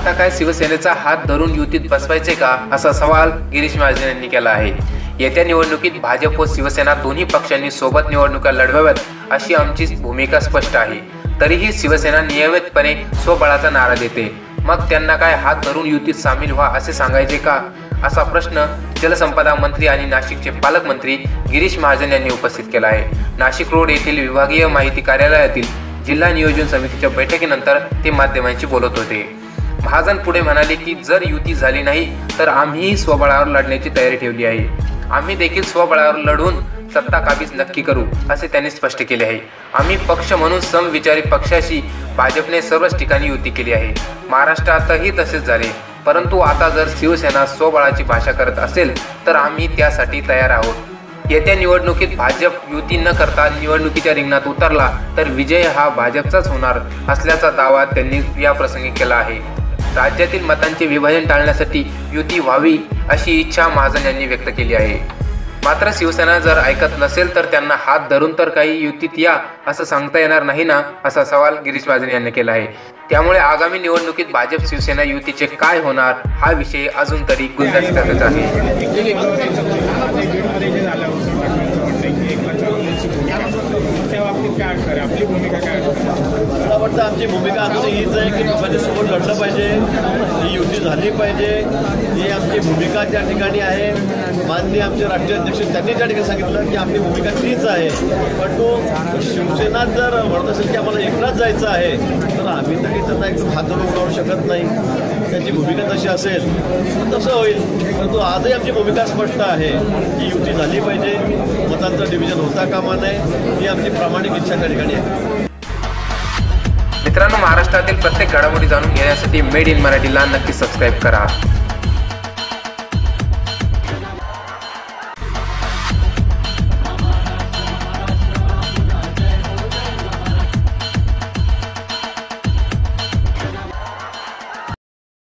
आता काय शिवसेनेचा हात धरून युतीत बसवायचे का असा सवाल गिरीश महाजन यांनी केला आहे. येत्या निवडणुकीत भाजप व शिवसेना दोन्ही पक्षांनी सोबत निवडणुका लढवाव्यात अशी आमची भूमिका स्पष्ट आहे. तरीही शिवसेना नियमितपणे स्वबळाचा नारा देते. मग त्यांना काय हात धरून युतीत सामील व्हा असे सांगायचे का? असा प्रश्न जलसंपदा मंत्री आणि नाशिकचे पालकमंत्री गिरीश महाजन यांनी उपस्थित केला आहे. नाशिक रोड येथील विभागीय माहिती कार्यालयातील जिल्हा नियोजन समितीच्या बैठकीनंतर ते माध्यमांशी बोलत होते. महाजन पुढे म्हणाले की जर युती झाली नाही तर आम्हीही स्वबळावर लढण्याची तयारी ठेवली आहे. आम्ही देखील स्वबळावर लढून सत्ता काबीज नक्की करू असे त्यांनी स्पष्ट केले आहे. आम्ही पक्ष म्हणून समविचारी पक्षाशी भाजपने सर्वच ठिकाणी युती केली आहे. महाराष्ट्रातही तसेच झाले. परंतु आता जर शिवसेना स्वबळाची भाषा करत असेल तर आम्ही त्यासाठी तयार आहोत. येत्या निवडणुकीत भाजप युती न करता निवडणुकीच्या रिंगणात उतरला तर विजय हा भाजपचाच होणार असल्याचा दावा त्यांनी या प्रसंगी केला आहे. राज्यातील मतांचे विभाजन टाळण्यासाठी युती व्हावी अशी इच्छा महाजन यांनी व्यक्त केली आहे. मात्र शिवसेना जर ऐकत नसेल तर त्यांना हात धरून तर काही युतीत या असं सांगता येणार नाही ना असा सवाल गिरीश महाजन यांनी केला आहे. त्यामुळे आगामी निवडणुकीत भाजप शिवसेना युतीचे काय होणार हा विषय अजून तरी गुलदस्त्यातच आहे. मला वाटतं आमची भूमिका अजून हीच आहे की लोकांच्यासमोर लढलं पाहिजे ही युती झाली पाहिजे. ही आमची भूमिका त्या ठिकाणी आहे. माननीय आमचे राष्ट्रीय अध्यक्ष त्यांनी त्या ठिकाणी सांगितलं की आपली भूमिका तीच आहे. पण तो शिवसेना जर म्हणत असेल की आम्हाला एकलाच जायचं आहे तर आम्ही तरी त्यांना एकदम हात धरून उडवू शकत नाही. त्यांची भूमिका तशी असेल तर तसं होईल. परंतु आजही आमची भूमिका स्पष्ट आहे की युती झाली पाहिजे. मतांचं डिव्हिजन होता कामा नये ही आमची प्रामाणिक इच्छा त्या ठिकाणी आहे. मित्रांनो महाराष्ट्रातील प्रत्येक घडामोडी जाणून घेण्यासाठी मेड इन मराठीला नक्की सबस्क्राईब करा.